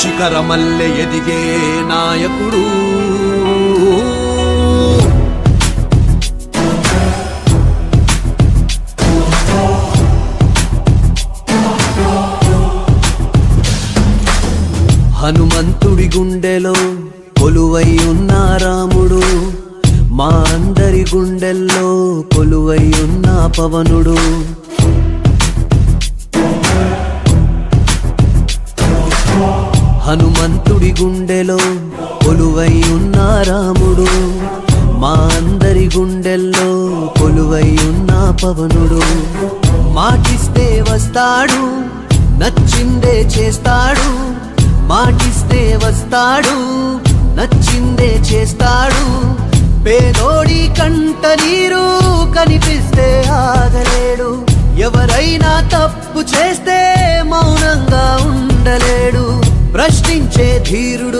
శిఖరమల్లె ఎదిగే నాయకుడు. హనుమంతుడి గుండెలో కొలువై ఉన్న రాముడు మా అందరి గుండెల్లో కొలువై ఉన్న పవనుడు. హనుమంతుడి గుండెలో కొలువై ఉన్న రాముడు. మా అందరి గుండెల్లో కొలువై ఉన్న పవనుడు. మాటిస్తే వస్తాడు నచ్చిందే చేస్తాడు. మాటిస్తే వస్తాడు నచ్చిందే చేస్తాడు. పేదోడి కంట నీరు కనిపిస్తే ఆగలేడు. ఎవరైనా తప్పు చేస్తే ప్రశ్నించే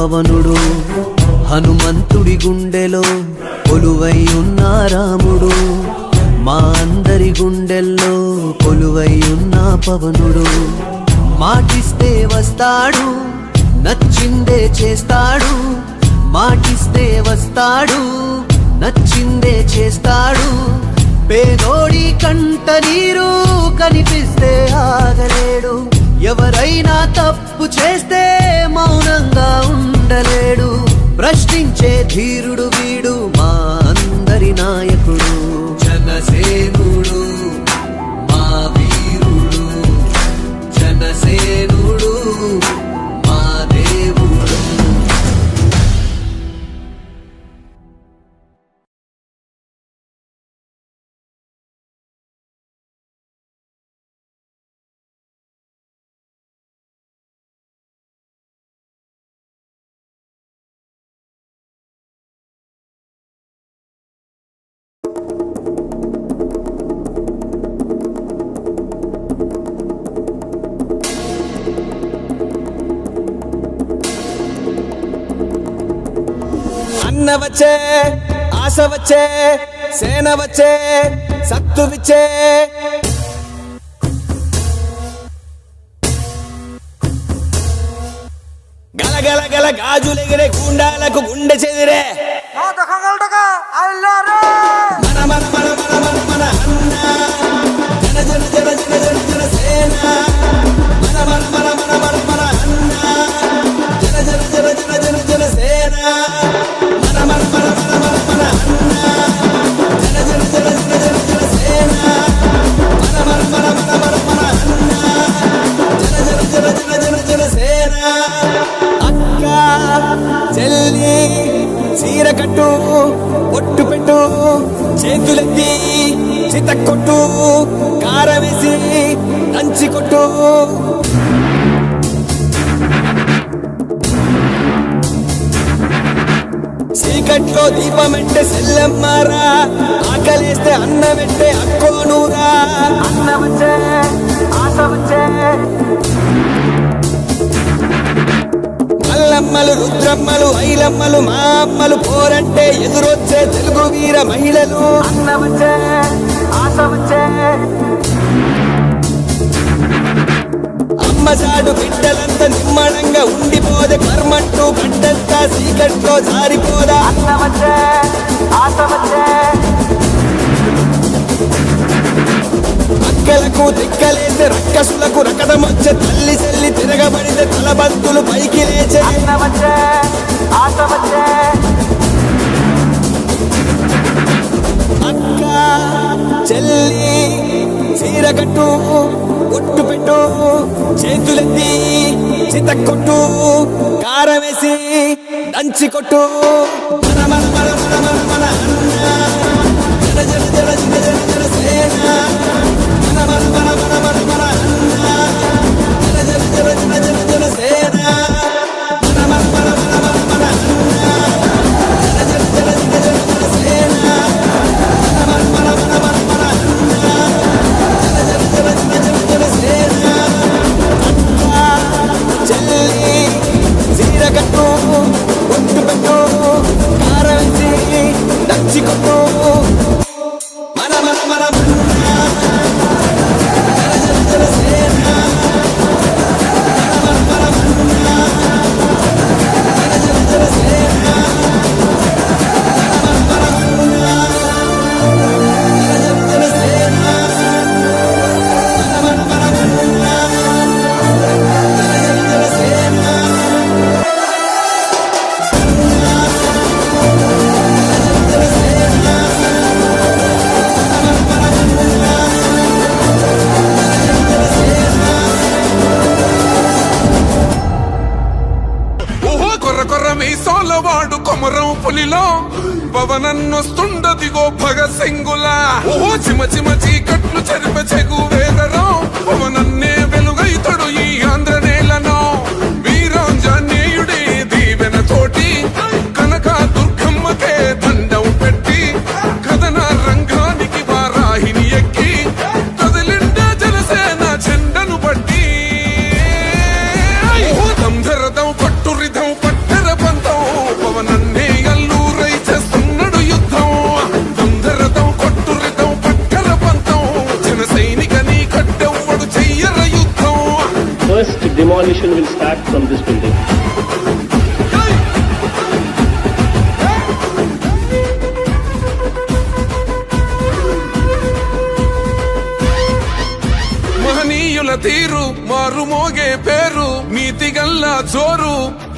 పవనుడు హనుమంతుడి గుండెలో కొలువై ఉన్న రాముడు మా అందరి గుండెల్లో కొలువై ఉన్న పవనుడు. మాటిస్తే వస్తాడు నచ్చిందే చేస్తాడు. మాటిస్తే వస్తాడు నచ్చిందే చేస్తాడు. పేదోడి కంట నీరు కనిపిస్తే ఆగలేడు. ఎవరైనా తప్పు చేస్తే మౌనంగా ఉండలేడు. ప్రశ్నించే ధీరుడు వీడు అన్న వచ్చే ఆశ వచ్చే సేన వచ్చే సత్తు విచ్చే. గలగల గల గాజులు ఎగిరే గుండాలకు గుండె చెదిరే. చీర కట్టు ఒట్టు పెట్టు చేతులెత్తి చిత కొట్టు కారవేసి దంచి కొట్టు. చీకట్లో దీపమెట్టే ఆకలిస్తే అన్నం అన్నమెట్టే అక్కోనూరా. అన్నం వచ్చే ఆశ వచ్చే వీరమ్మలు రుద్రమ్మలు ఐలమ్మలు మా అమ్మలు పోరంటే ఎదురొచ్చే తెలుగు వీర మహిళలు. అమ్మజాడు వచ్చే అమ్మ చాడు బిడ్డలంతా నిమ్మడంగా ఉండిపోదే కర్మంటూ బిడ్డంతా సీకట్లో జారిపోదా? అన్నవచ్చే ఆశవచ్చే. తిక్కలకు తిక్కలేసే రక్కసులకు రకద మధ్య తల్లి చెల్లి తిరగబడితే తలబంతులు పైకి లేచే. అక్క చెల్లి చీరగట్టు ఒట్టు పెట్టు చేతులెత్తి చిత కొట్టు కారం వేసి దంచి కొట్టు. మన మన మన మన మన మన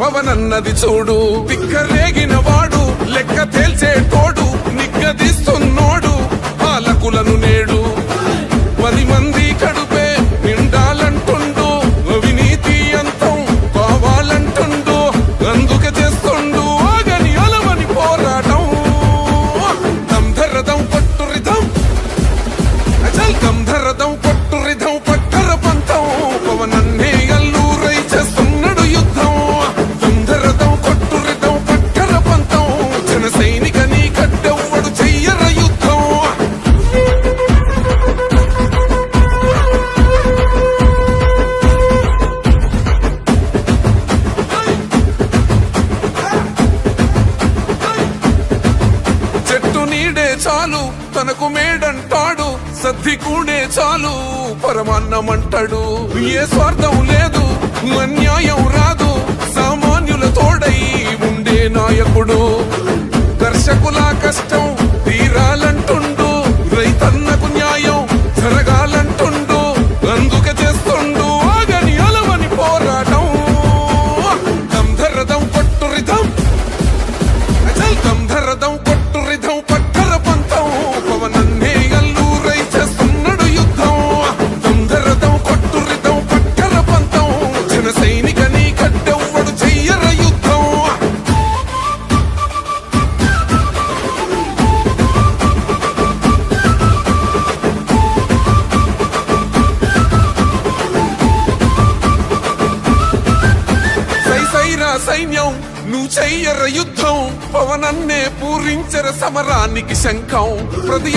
పవనన్నది చూడు పిక్క రేగిన వాడు లెక్క తేల్చే వారికి శంఖం. ప్రతి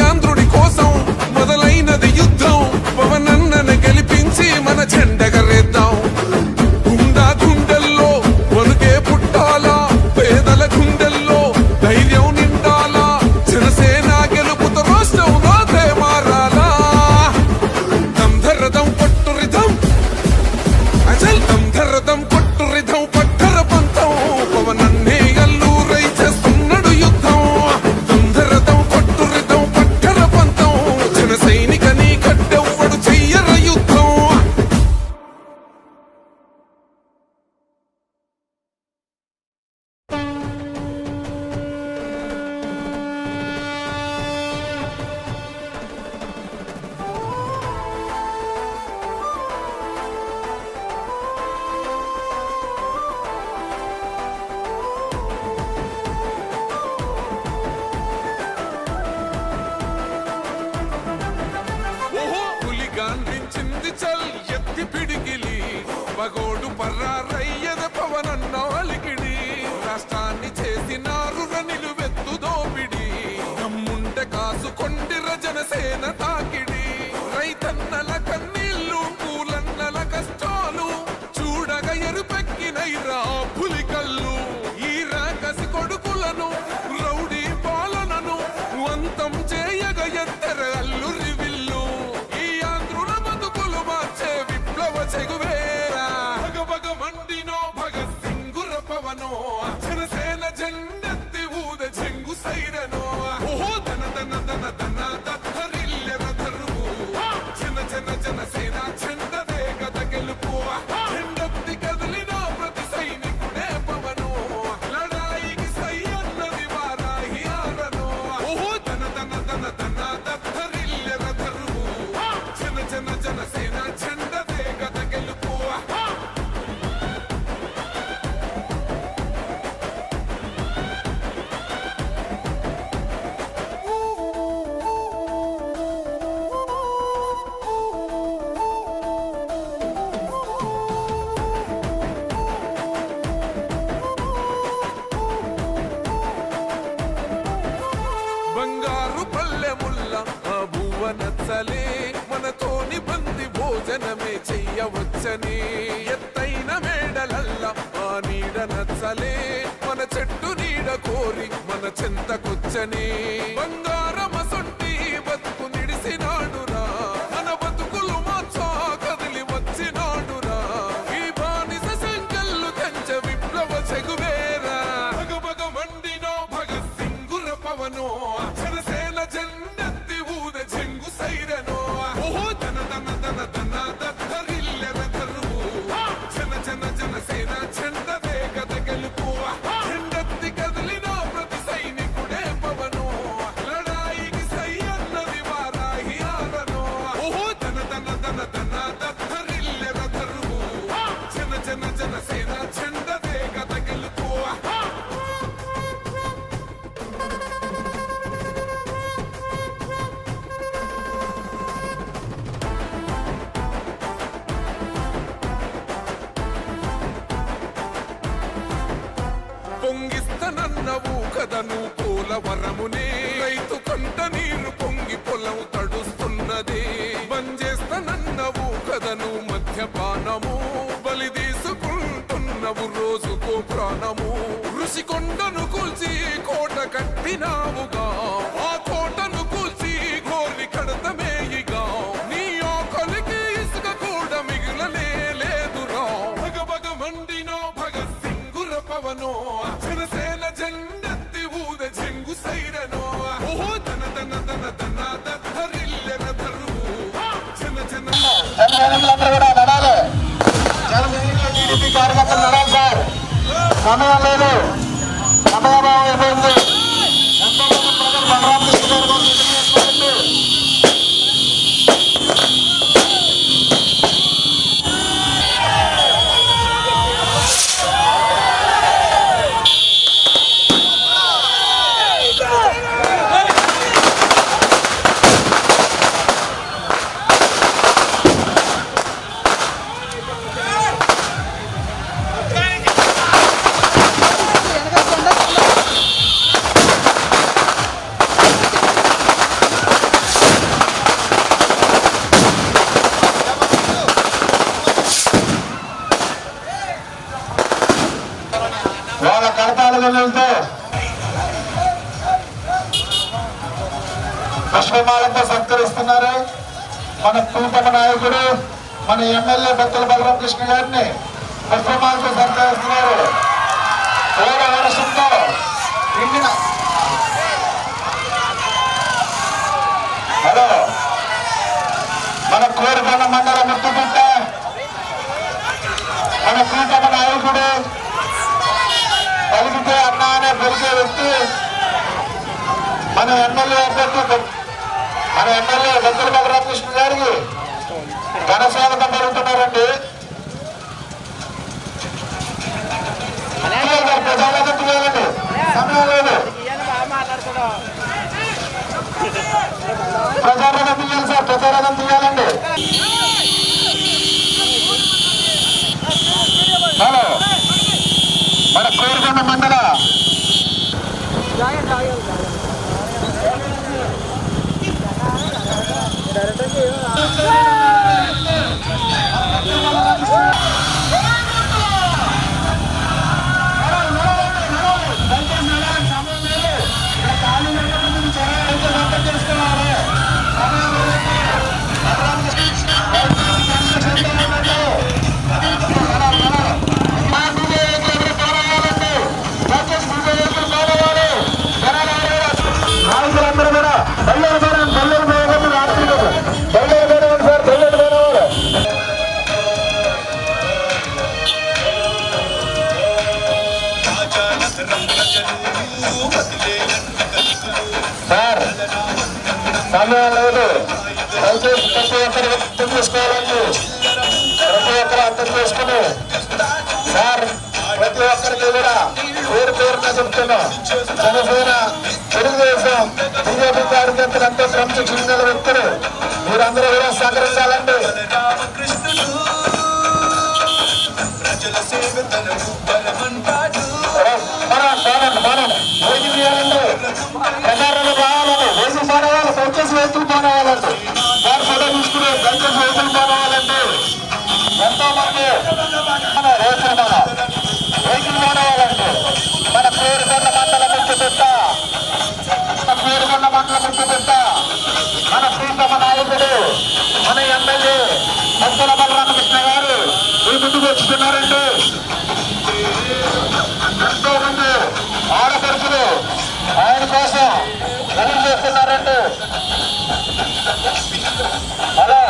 వెచ్చని ఎత్తైన మేడలల్ల ఆ నీడ నచ్చలే. మన చెట్టు నీడ కోరి మన చింతకొచ్చని. బంగ జనసైనికులందరూ కూడా నడాలి. జనసైనికులు టీడీపీ కార్యకర్తలు నడాలి సార్. సమయం లేదు. సమయం అయిపోయింది. వాళ్ళ కడతాలుగా పుష్పమాలతో సత్కరిస్తున్నారు మన కూటమి నాయకుడు మన ఎమ్మెల్యే బత్తల బలరామకృష్ణ గారిని పుష్పమాలతో సత్కరిస్తున్నారు. ఓడ వర్షంతో నిండిన హలో మన కోరుకొండ మండల ముట్టుకుంట మన కూటమి నాయకుడు పలికితే అన్నా అనే పలికే వ్యక్తి మన ఎమ్మెల్యే అభ్యర్థి మన ఎమ్మెల్యే బద్దల బలరామకృష్ణ గారికి ఘనస్వాగతం పలుకుతున్నారండి. తీయాలి సమయం లేదు. ప్రజారథం తీయాలి సార్. ప్రజారథం తీయాలండి సమయం దయచేసి ప్రతి ఒక్కరు అర్థం చేసుకోవాలండి. ప్రతి ఒక్కరు అర్థం చేసుకుని. సార్ ప్రతి ఒక్కరికి కూడా పేరు పేరున చెప్తున్నా. జనసేన తెలుగుదేశం బీజేపీ కార్యకర్తలు అంతా ప్రముఖ చిన్న వ్యక్తులు. మీరందరూ కూడా సహకరించాలండి. మనం మనం మనం చేయాలండి. ప్రచారాలు బాగా ఓటు పోరావాలి దయచేసి వెహికల్ పోరావాలండి వారు ఫోటో తీసుకుని దయచేసి వెహికల్ పోరావాలండి ఎంతో మంది మన రైతులు మన వెహికల్ పోరావాలండి మన పేరుకొండ మండల ముఖ్య మన పేరుకొండ మండల ముఖ్య మన ప్రీతమ నాయకుడు మన ఎమ్మెల్యే భక్తుల బలరామకృష్ణ గారు ఈ ముందుకు వచ్చుతున్నారండి ఎంతో మంది ఆయన కోసం ఎదురు హలో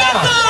కృష్ణ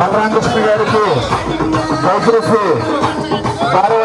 బలరామకృష్ణ గారికి దయచేసి వారి